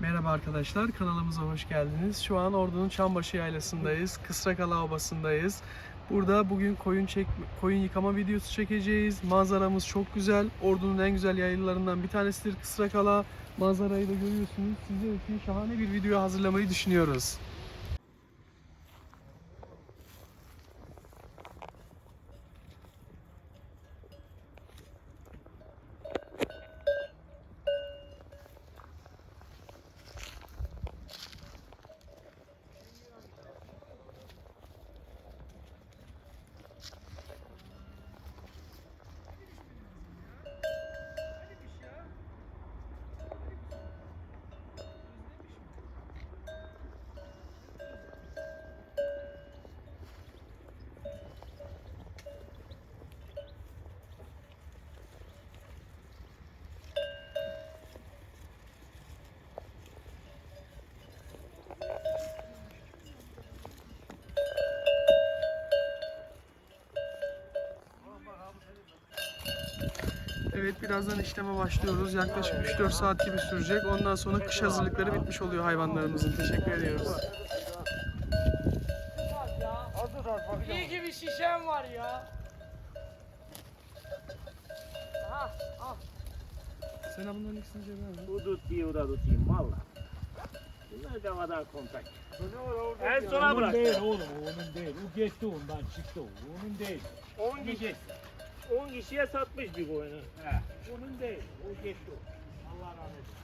Merhaba arkadaşlar, kanalımıza hoş geldiniz. Şu an Ordu'nun Çambaşı Yaylası'ndayız. Kısrakala Obası'ndayız. Burada bugün koyun çek koyun yıkama videosu çekeceğiz. Manzaramız çok güzel. Ordu'nun en güzel yaylalarından bir tanesidir Kısrakala. Manzarayı da görüyorsunuz. Sizler için şahane bir video hazırlamayı düşünüyoruz. Evet birazdan işleme başlıyoruz. Yaklaşık 3-4 saat gibi sürecek. Ondan sonra kış hazırlıkları bitmiş oluyor hayvanlarımızın. Teşekkür ediyoruz. İyi gibi şişem var ya. Aha, al. Sen bunların ikisini cebine al. Bu tutayım, o da tutayım valla. Bunlar da kadar kontak. En sona Onun bırak. değil oğlum, onun değil. O geçti ondan çıktı o. Onun değil. 10 kişi. 10 kişiye satmış bir koyunu. He. Bunun değil. O geçti. Allah rahmet eylesin.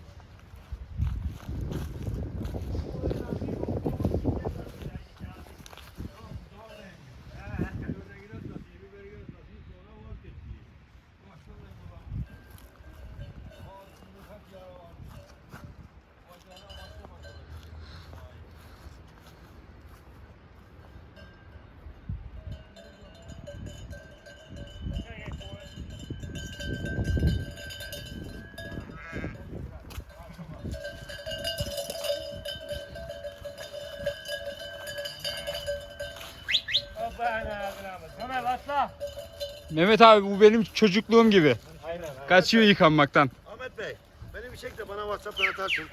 Mehmet abi bu benim çocukluğum gibi. Aynen. Kaçıyor yıkanmaktan. Ahmet Bey, beni bir çek de bana WhatsApp'tan atarsın.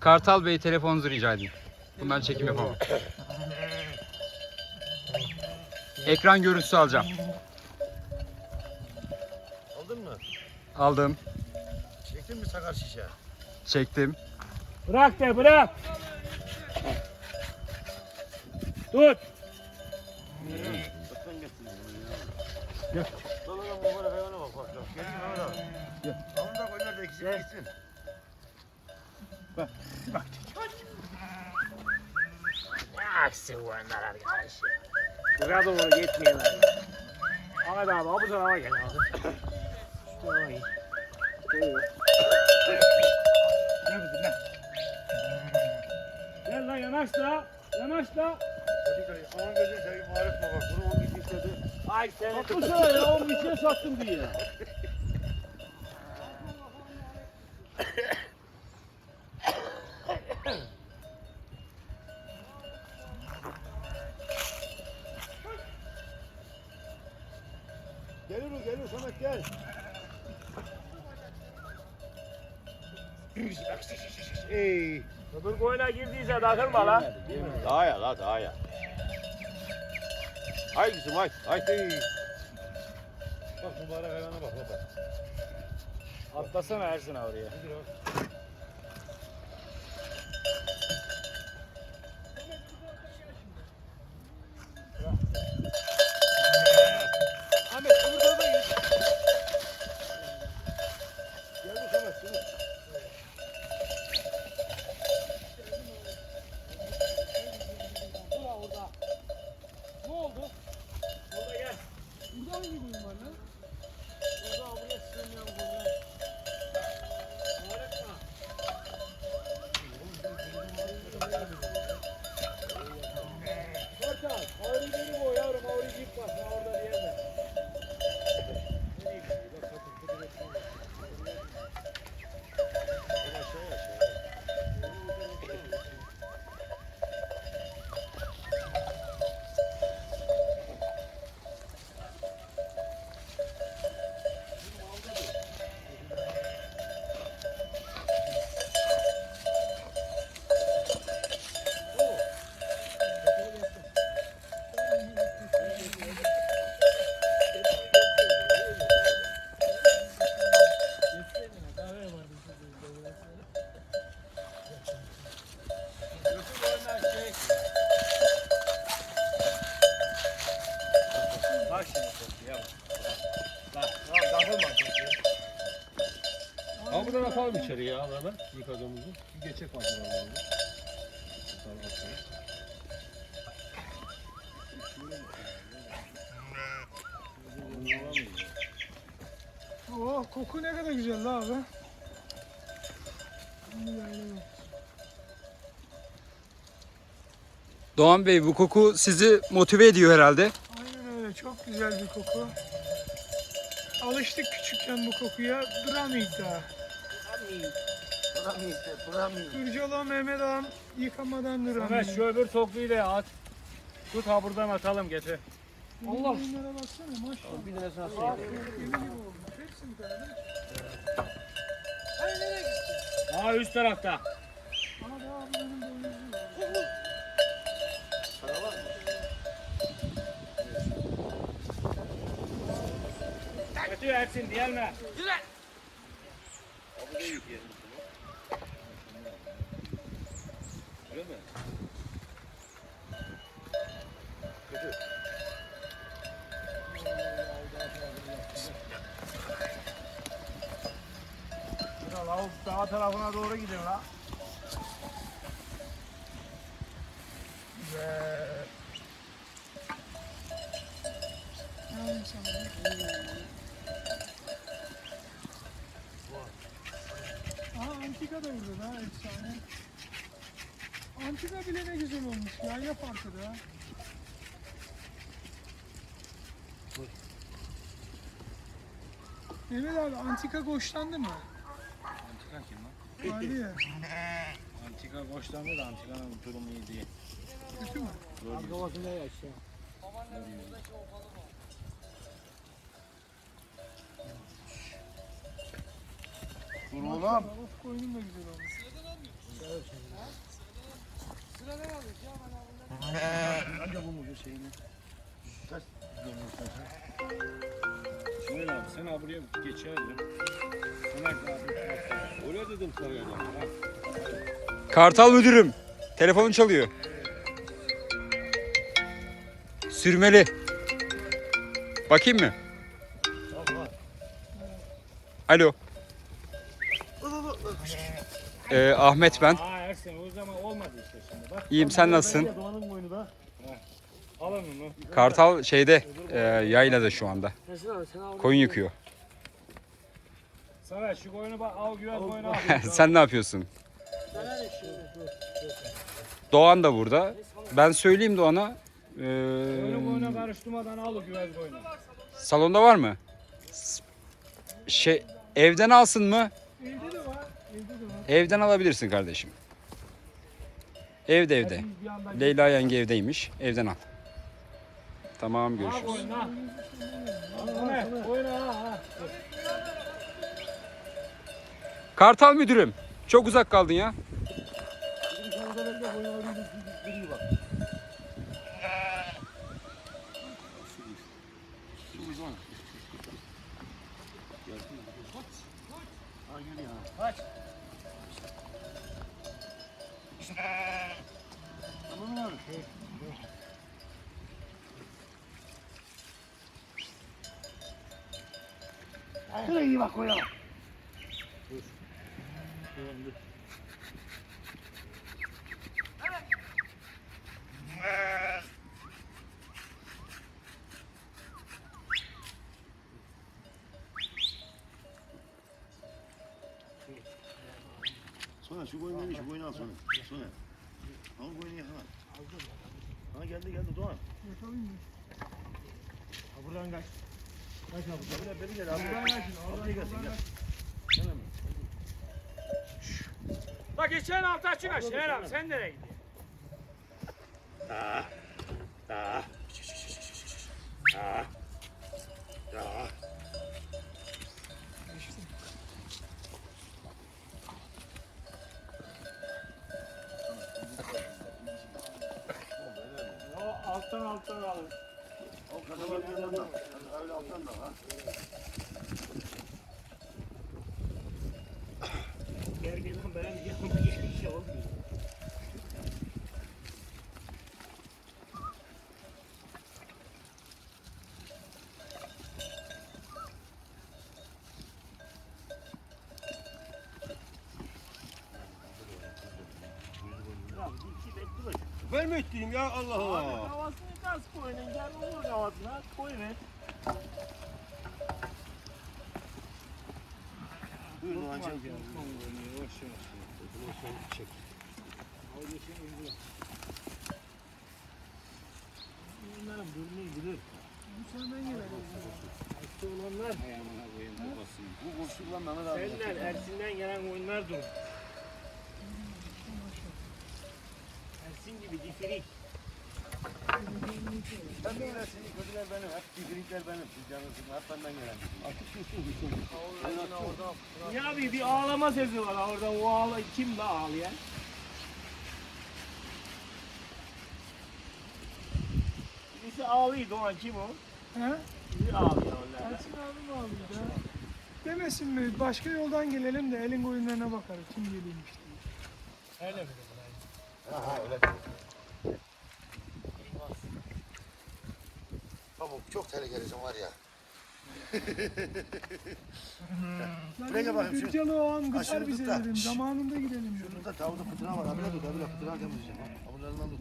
Kartal Bey telefonunuzu rica edeyim. Bundan çekim yapamam. Ekran görüntüsü alacağım. Aldın mı? Aldım, Çektin mi sakar şişe? çektim. Bırak de bırak. Tut. Gel. Lan lan bu böyle hayvana bak bak. bak. Gelin Mehmet abi. Gel. Onu da koyunlar da ikisi gitsin. Aksi uyanlar arkadaş ya. Buraya doğru gitmeyenler. Ahmet abi bu tarafa gel abi. Şu tarafa gel. Buyur. Gel kızım gel. Lan yanaş da. Yanaş da. Hadi kayı. Aman gözünü seveyim. Marif baba. Bunu 10 kişi istedi. Ay seni. Atmışlar ya, onun içine sattım diye. Gelir o gelir Samet gel. Ey. Öbür koyuna girdiyse takılma lan. Daha ya la daha ya. Hay kızım hay. Hay. Ey. Bak mübarek hayvana bak baba. Atlasana Ersin oraya. Ya alanı yıkadığımızı. Bir geçek var buradan. Oh koku ne kadar güzel la abi. Doğan Bey bu koku sizi motive ediyor herhalde. Aynen öyle çok güzel bir koku. Alıştık küçükken bu kokuya duramayız daha. Duramıyor işte, duramıyor. Kırcalı Mehmet Ağam yıkamadan Samet duramayız. şu öbür tokluyu da at. Tut ha buradan atalım getir. Allah. Bunlara baksana maşallah. Bir lirası nasıl Yeni gibi olmuş. Hepsini kardeş. Hani nereye gitti? Aa üst tarafta. Abi abi benim boynuzum var. Kötü Ersin diğer mi? Şuna lavuk dağ tarafına doğru gidiyor la. Sana. Aa antika da burada ha efsane. Antika bile ne güzel olmuş ya yap arkada. Mehmet abi antika goşlandı mı? Antika kim lan? Hadi ya. Antika boşlandı da antikanın durumu iyi değil. Kötü mü? Arkavasında yaşa. Dur oğlum. Of koyunum da güzel olmuş. Hadi bu mucu şeyini. Taş Şöyle abi sen abi buraya geçerdin. Sana abi. Öyle dedim sana ya. Kartal müdürüm. Telefonun çalıyor. Sürmeli. Bakayım mı? Alo. Ee, Ahmet ben. Aa Ersin o zaman olmadı işte şimdi bak. İyiyim sen nasılsın? Doğanın boynu da. Alın onu. Kartal şeyde e, yaylada şu anda. Koyun yıkıyor. Samet şu koyunu bak al güven koyunu al. Sen ne yapıyorsun? Doğan da burada. Ben söyleyeyim Doğan'a. Koyunu Ee, koyuna karıştırmadan al o güven koyunu. salonda var mı? S- Şey evden alsın mı? Evde de var. Evden alabilirsin kardeşim. Evde evde. Leyla yenge evdeymiş. Evden al. Tamam görüşürüz. Kartal müdürüm. Çok uzak kaldın ya. Sonra şu koyun neymiş? Şu koyunu al sonra. Sonra. Al koyunu yakala. Ha geldi geldi Doğan. Yakalım mı? Ha buradan kaç. Kaç abi. Buraya beni gel abi. Buradan kaç. Buraya gelsin gel. Gel hemen. Bak geçen hafta açık aç. Şener abi sen nereye gidiyorsun? O alttan alttan alın. O kasaba bir yandan. Öyle alttan da ha. Gerginim benim yanıma bir şey olmuyor. Ben mi ettireyim ya Allah Abi Allah. havasını ters koyun. Gel olur havasına. Koy ver. Buyurun lan çek. Yavaş yavaş. Çek. Bunların burnu bilir. Bu senden gelen. Hasta olanlar. Ayağına koyayım. Bu lan Mehmet abi. Senden Ersin'den gelen oyunlar dur. Difirik. Sen de öyle senin kötüler benim. Hep kibirlikler benim. Siz canlısın. Hep benden gelen. Artık Ya abi bir ağlama sesi var orada. O ağla kim la ağlayan? Birisi ağlıyordu o an kim o? He? Biri ağlıyor onlardan. Ersin abi mi aldı ya? Demesin mi? Başka yoldan gelelim de elin oyunlarına bakarız. Kim geliyormuş diye. Öyle mi? Aha öyle. Pamuk çok tehlikelisin var ya. Buraya gel bakayım şu- Gürcalı o an Ha, gıtar şunu bize da. dedim. Zamanında gidelim dedim. Şurada tavuğda fıtıra var. Abile tut abile fıtıra temizleyeceğim. ha. Abularından tut.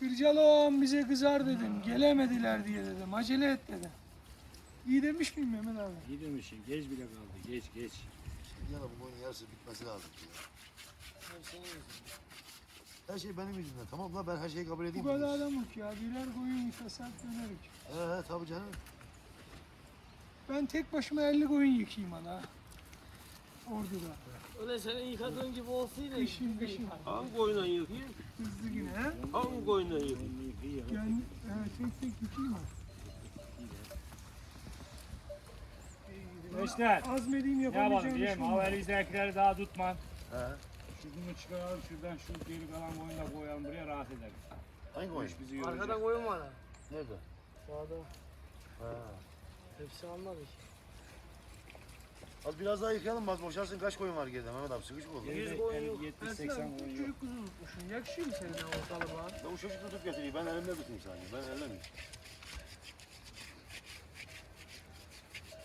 Gırcalı o an bize kızar dedim. Gelemediler diye dedim. Acele et dedim. İyi demiş miyim Mehmet abi? İyi demişsin. Geç bile kaldı. Geç geç. Yana bu oyunun yarısı bitmesi lazım. Her şey benim yüzümden. Tamam la ben her şeyi kabul Bu edeyim. kadar adamlık ya. Birer koyun yıkasak dönerik. He tabii canım. Ben tek başıma 50 koyun yıkayayım hala. Ordu'da. Öyle senin yıkadığın gibi olsaydı. Kışın kışın. Hangi oyundan yıkayayım? Hızlı yine he. Hangi oyundan yıkayayım? Yani evet tek tek yıkayayım? Gençler. Azmediğim Ne yapalım yapamayacağım diyeyim? iş olmadı. Haberbizdekileri daha tutma. He. Şu bunu çıkaralım şuradan şu geri kalan koyunu da koyalım buraya rahat ederiz. Hangi oyun? Hiç bizi yoracak. Arkadan koyun var ha. Nerede? Sağda. Ha. Hepsi almamış. Az biraz daha yıkayalım az boşalsın. Kaç koyun var geride Mehmet abi sıkışık oldu. Geride Yüz koyun yok. 70 Ersin 80 abi koyun yok. çocuk kuzu tutmuşsun. Yakışıyor mu senin ortalığa? Ben bu çocuk tutup getireyim. Ben elimde tutayım sadece. Ben ellemeyeyim.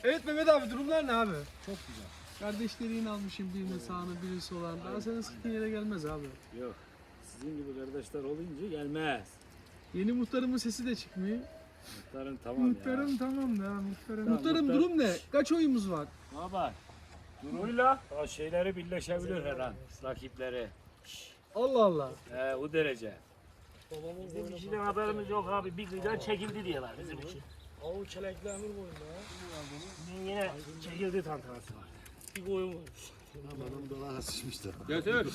Evet Mehmet abi durumlar ne abi? Çok güzel. Kardeşlerini almışım birini sağını birisi solan. Daha senin sıktığın yere gelmez abi. Yok. Sizin gibi kardeşler olunca gelmez. Yeni muhtarımın sesi de çıkmıyor. Muhtarın tamam ya. Muhtarım tamam da muhtarım. Muhtarım muhtar- durum ne? Kaç oyumuz var? Ne bak. Duruyla o şeyleri birleşebilir her an. Rakipleri. Allah Allah. He, o derece. Bizim kişiden haberimiz yok abi. Bir kıyıdan çekildi diyorlar bizim için. Avu çelekli emir koyun ya. Yine çekildi tantanası var. Bir koyun var. Adamın dolara sıçmıştı. Getir. Öyle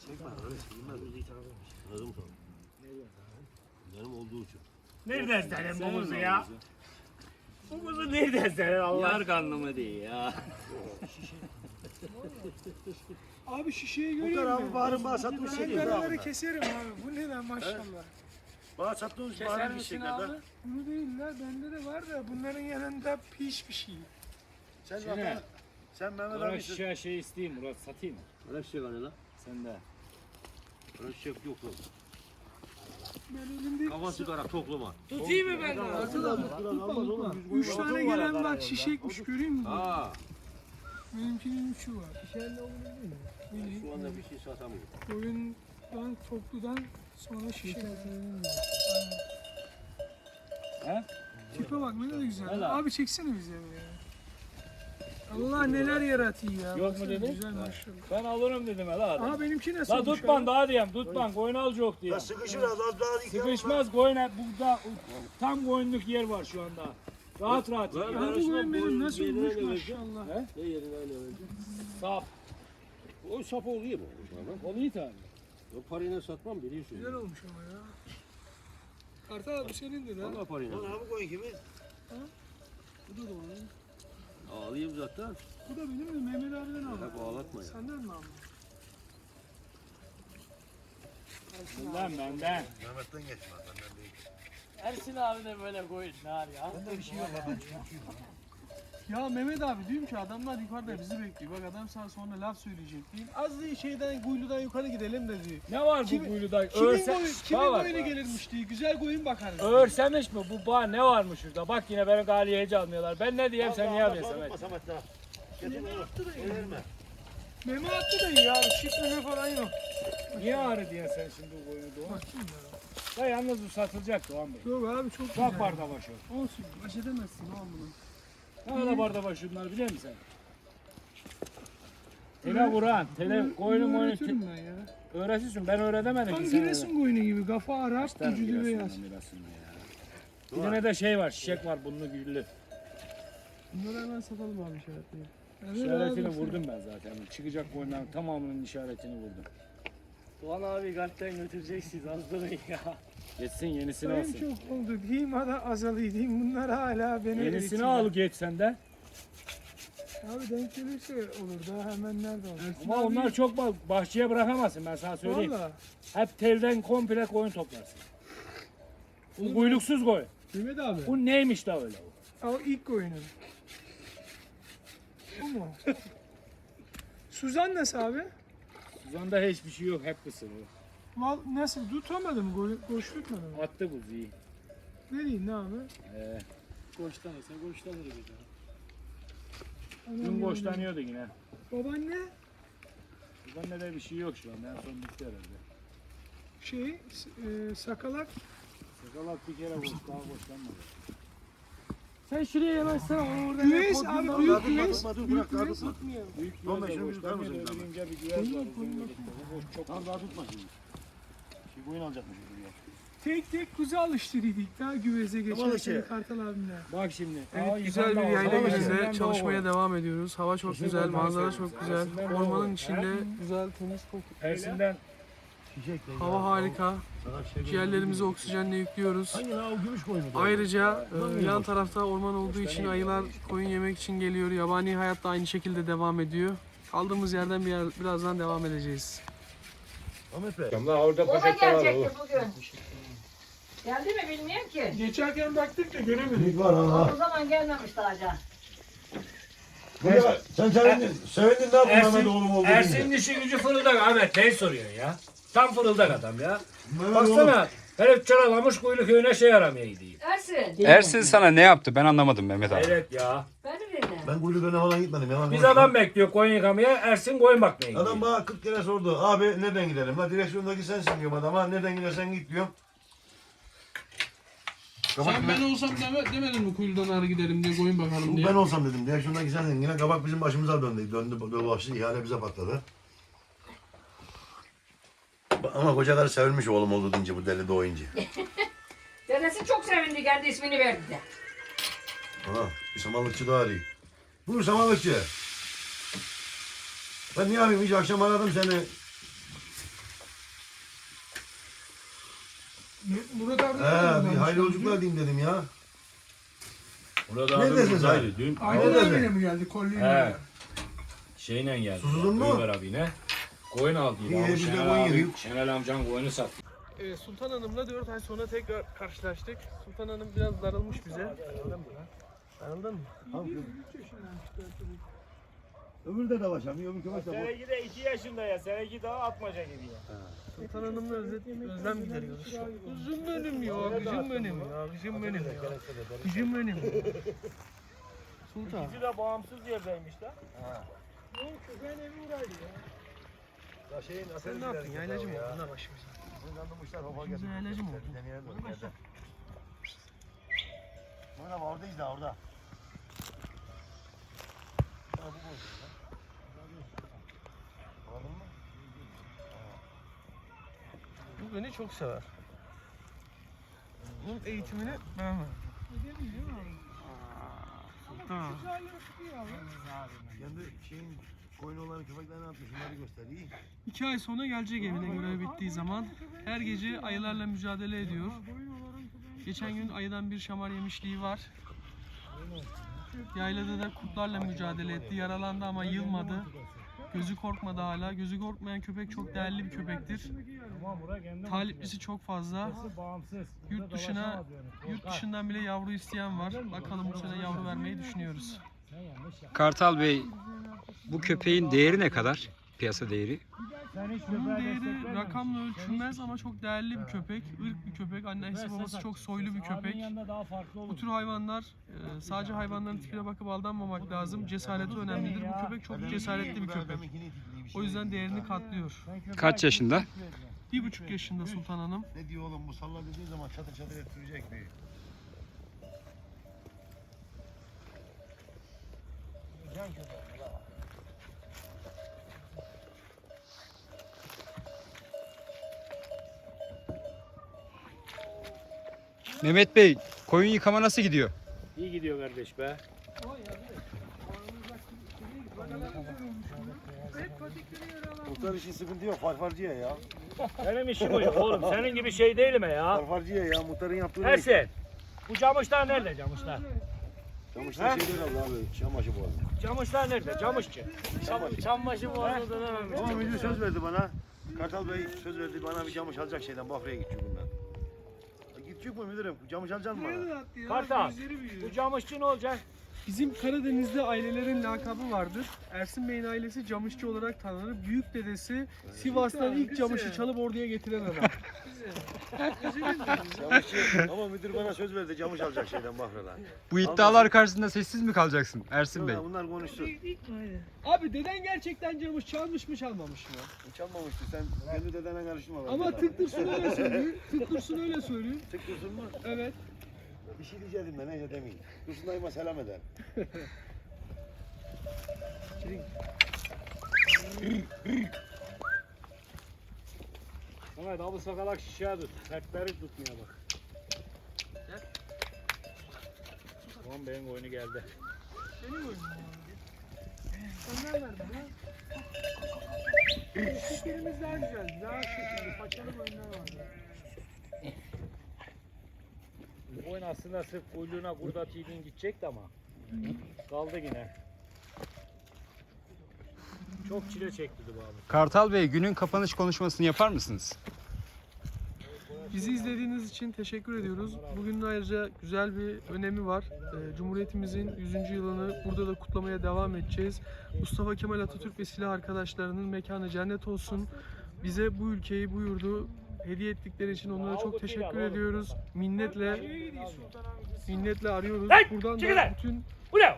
çekme. Öyle çekilmez. Anladım tamam. Benim olduğu için. Nereden senin bu ya? Bu kuzu nereden senin Allah? Yar karnımı değil ya. Abi şişeyi Bu görüyor tarafı musun? bağırın bana satmış Ben şey değil. karaları keserim abi. Bu ne lan maşallah. Bana sattığınız bağırın bir şekilde. abi? Bunu değil la bende de var da bunların yanında piş bir şey. Sen Şene. zaten sen Mehmet abi şişe şey isteyeyim Murat satayım? Öyle şey var lan. Sen de. Öyle şey yok yok. Ben elimde Kafa sigara toplama. Tutayım mı ben de? üç tane gelen bak şişekmiş göreyim mi? Aa. Benimkinin üçü var. Şişeyle Şu anda bir şey satamıyor. Koyundan, topludan sonra şişe. He? Tipe bak ne de güzel. Helal. Abi çeksene bize ya. Allah neler yaratıyor ya. Yok mu Baksana, dedin? Güzel maşallah. Ben alırım dedim hele adam. Aha benimki nasıl La tutman daha diyeyim tutman koyun alacak diye. Ya sıkışır az az daha yıkayalım. Sıkışmaz koyun burada tam koyunluk yer var şu anda. Rahat rahat. Ver. Ya bu koyun benim boyun nasıl olmuş ne verecek? maşallah. Ne yerine ne verecek? Sap. O sap oluyor mu? O iyi tabii. O parayla satmam biliyorsun. Güzel olmuş ama ya. Kartal abi senindir ha. Valla parayla. Lan abi koyun kimin? Bu da doğru. Ağlayayım zaten. Bu da benim de Mehmet abiden aldım. Hep ağlatma ya. Senden mi aldın? Bundan benden. Mehmet'ten geçme. Benden değil. Ersin abi de böyle koyun nar ya. Bende bir şey yok. Ben çocukçuyum. Ya Mehmet abi diyorum ki adamlar yukarıda bizi bekliyor. Bak adam sana sonra laf söyleyecek diyeyim. Az değil şeyden kuyuludan yukarı gidelim de diyor. Ne var bu kuyuda? Kimin, Örse... boyu, kimin Bak bak, boyuna bak. gelirmiş diye. Güzel koyun bakarız. Örsemiş mi? Bu bağ ne varmış şurada? Bak yine beni galiye hiç almıyorlar. Ben ne diyeyim sen niye yapıyorsun Samet daha. Getir Meme attı da iyi. Meme attı da iyi abi. Çift meme falan yok. Niye ağrı diyorsun sen şimdi bu koyunu Doğan? Da yalnız bu satılacak Doğan Bey. Yok abi çok Bak güzel. barda başı. Olsun. Baş edemezsin oğlum bunu. Ne kadar barda başı bunlar biliyor musun sen? Tele Kur'an, tele koyunu moyunu öğretirim ben ya. öğretirsin. Ben öğretemedim Tam ki sen Giresun koyunu gibi. Kafa Arap, Gösterim vücudu beyaz. Giresun'dan, Giresun'dan ya. Bir tane de şey var, şişek var bunlu güllü. Bunları hemen satalım abi işaretleyi. İşaretini vurdum ben zaten. Çıkacak koyunların tamamının işaretini vurdum. Doğan abi kalpten götüreceksiniz azdırın ya. Geçsin yenisini Sayım alsın. çok oldu. Diyeyim hadi azalıyı diyeyim. Bunlar hala beni Yenisini eritiyor. al geç senden. Abi denk gelirse olur. Daha hemen nerede olur? Ama onlar çok bak bahçeye bırakamazsın ben sana söyleyeyim. Valla. Hep telden komple koyun toplarsın. Bu kuyruksuz koyun. Mehmet abi. Bu neymiş da öyle? O ilk oyunun. Bu mu? Suzan nasıl abi? Suzan'da hiçbir şey yok hep kısır. Val nasıl? Tutamadı mı? Go- Koş tutmadı mı? Attı bu iyi. Ne diyeyim ne abi? Ee, Koçtan ise koçtan öyle bir Anam dün ya. boşlanıyordu yine. Babaanne Suzan'da da bir şey yok şu an. En son bitti herhalde. şey s- e, sakalak. Sakalat bir kere boş, daha boşlanmadı. Sen şuraya yanaşsana. o Orada Güveys abi büyük tutma, güveys. tutma, dur, Büyük bırak, daha güveys. tutma. Büyük Tamam, güvez de şimdi tutar boşlanıyor. mısın sen? Öbürünce bir güvez var. uzun birlikte. Bu boş çok Tamam daha tutma şimdi. Koyun alacakmış buraya. Tek tek kuzu alıştırıyorduk daha güveze geçen Tamam, sene. Kartal abimle. Bak şimdi. Evet Aa, güzel bir yukarıda yayla gününde Yukarıda çalışmaya devam ediyoruz. Hava çok güzel, manzara çok güzel. Ormanın içinde güzel, temiz koku. Tersinden Hava harika. Sana Ciğerlerimizi oksijenle yüklüyoruz. Hangi lan o gümüş koyunu? da? Ayrıca e, yan tarafta orman olduğu için ayılar koyun yemek için geliyor. Yabani hayat da aynı şekilde devam ediyor. Kaldığımız yerden bir yer, birazdan devam edeceğiz. Ahmet Bey. orada O da gelecekti bugün. Geldi mi bilmiyorum ki. Geçerken baktık da göremedik. Büyük var ha. O zaman gelmemiş daha can. Buraya sen sevindin. Sevindin ne yaptın Mehmet oğlum oldu Ersin'in işi gücü fırıldak Ahmet. Ne soruyorsun ya? Tam fırıldak adam ya. Mehmet oğlum. Baksana. Herif çaralamış kuyulu köyüne şey aramaya gidiyor. Ersin. Ersin sana ne yaptı ben anlamadım Mehmet abi. Evet ya. Beni dinle. Ben kulübüne falan gitmedim. Yalan Biz konuşma. adam bekliyor koyun yıkamaya. Ersin koyun bakmaya gidiyor. Adam bana 40 kere sordu. Abi nereden gidelim? La direksiyondaki sensin diyorum adama. Nereden gidersen git diyorum. Kabak Sen ben olsam deme, demedin mi kuyudan ağrı gidelim diye koyun bakalım diye. Ben olsam dedim. Direksiyondaki sensin. Yine kabak bizim başımıza döndü. Döndü dolaştı. ihale bize patladı. Ama koca karı sevilmiş oğlum oldu deyince bu deli doğuyunca. Dedesi çok sevindi geldi ismini verdi de. Aha bir samanlıkçı daha arıyor. Buyur samanlıkçı. Ben ne yapayım hiç akşam aradım seni. Murat abi He bir hayırlı yolculuklar diyeyim dedim ya. Burada Ne desin sen? Dün Aydın Ne abiyle mi geldi? Kolyeyle He. mi? Şeyle geldi. Susuzun mu? Ömer abine. Koyun aldı. İyi, Abi biz de Şenel koyun abi-. Şenel amcan koyunu sattı. Evet, Sultan Hanım'la 4 ay sonra tekrar karşılaştık. Sultan Hanım biraz darılmış bize. Darıldın mı? Öbür de dalaşamıyor. Öbür köpek de Seninki de 2 yaşında ya. Seninki daha atmaca gibi ya. Sultan Hanım'la özlet, özlem gideriyoruz. Kızım benim ya, kızım benim ya, kızım benim ya. Kızım benim ya. Sultan. İkisi de bağımsız yerdeymiş lan. Ben evi uğraydı ya. Ya şeyin Sen ne yaptın? Yaylacı mı oldun ha başımıza? Kandırmışlar. Hopa Başımıza geldi. yaylacı mı oldun? Deneyelim mi? Nerede? Orada oradayız da orada. Ha, bu boş. Anladın mı? Bu beni çok sever. Bunun eğitimini ben verdim. Sultan. Kendi şeyin koyun olan köpekler ne yapmış? Bunları gösteriyor. İki ay sonra gelecek evine görev bittiği zaman. Her gece ayılarla mücadele ediyor. Geçen gün ayıdan bir şamar yemişliği var. Yaylada da kurtlarla mücadele etti. Yaralandı ama yılmadı. Gözü korkmadı hala. Gözü korkmayan köpek çok değerli bir köpektir. Taliplisi çok fazla. Yurt dışına, yurt dışından bile yavru isteyen var. Bakalım bu sene yavru vermeyi düşünüyoruz. Kartal Bey bu köpeğin değeri ne kadar? Piyasa değeri. Bunun değeri rakamla ölçülmez ama çok değerli bir köpek. Irk bir köpek. Annesi babası çok soylu bir köpek. Bu tür hayvanlar e, sadece hayvanların tipine bakıp aldanmamak lazım. Cesareti önemlidir. Bu köpek çok cesaretli bir köpek. O yüzden değerini katlıyor. Kaç yaşında? Bir buçuk yaşında Sultan Hanım. Ne diyor oğlum bu salla dediği zaman çatır çatır ettirecek bir. Mehmet Bey koyun yıkama nasıl gidiyor? İyi gidiyor kardeş be. Muhtar işin sıkıntı yok farfarcıya ya. Benim işim o oğlum. Senin gibi şey değilim ya. Farfarcıya ya muhtarın yaptığı ne? Ersin. Bu camışlar nerede camışlar? Çamaşır şeyler aldı abi. Çamaşır bu arada. Camışlar nerede? Camışçı. Çamaşır bu arada Ama müdür söz verdi bana. Kartal Bey söz verdi bana bir camış alacak şeyden Bafra'ya gidecek bundan. Gidecek mi müdürüm? Camış alacak mı bana? Kartal. Bu camışçı ne olacak? Bizim Karadeniz'de ailelerin lakabı vardır. Ersin Bey'in ailesi camışçı olarak tanınır. Büyük dedesi Sivas'tan ilk camışı çalıp orduya getiren adam. Camışçı. Ama müdür bana söz verdi camış alacak şeyden Bafra'dan. Bu iddialar karşısında sessiz mi kalacaksın Ersin Bey? Sonra bunlar konuştu. Abi deden gerçekten camış çalmış mı çalmamış mı? Çalmamıştı sen kendi dedene karıştırma. Ama tık dursun öyle söylüyor. Tık dursun öyle söylüyor. Tık dursun mu? Evet. Bir şey diyecektim de neyse demeyeyim. Dursun dayıma selam eder. Evet abi sakalak şişeye tut. Sertleri tutmuyor bak. Tamam benim oyunu geldi. Senin oyunun mu? Sen nereden verdin ha? Şekerimiz daha güzel. Daha şekilli. Paçalı oyunlar vardı. Bu oyun aslında sırf kuyruğuna kurda tüydüğün gidecekti ama. Kaldı yine. Çok çile çekti bu abi. Kartal Bey günün kapanış konuşmasını yapar mısınız? Bizi izlediğiniz için teşekkür ediyoruz. Bugünün ayrıca güzel bir önemi var. Ee, Cumhuriyetimizin 100. yılını burada da kutlamaya devam edeceğiz. Mustafa Kemal Atatürk ve silah arkadaşlarının mekanı cennet olsun. Bize bu ülkeyi, bu yurdu hediye ettikleri için onlara çok teşekkür ediyoruz. Minnetle minnetle arıyoruz. Buradan da bütün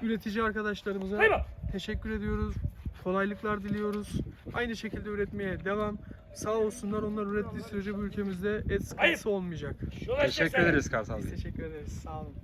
üretici arkadaşlarımıza teşekkür ediyoruz. Kolaylıklar diliyoruz. Aynı şekilde üretmeye devam. Sağ olsunlar onlar ürettiği sürece bu ülkemizde et sıkıntısı olmayacak. Teşekkür ederiz Kartal Biz Bey. teşekkür ederiz. Sağ olun.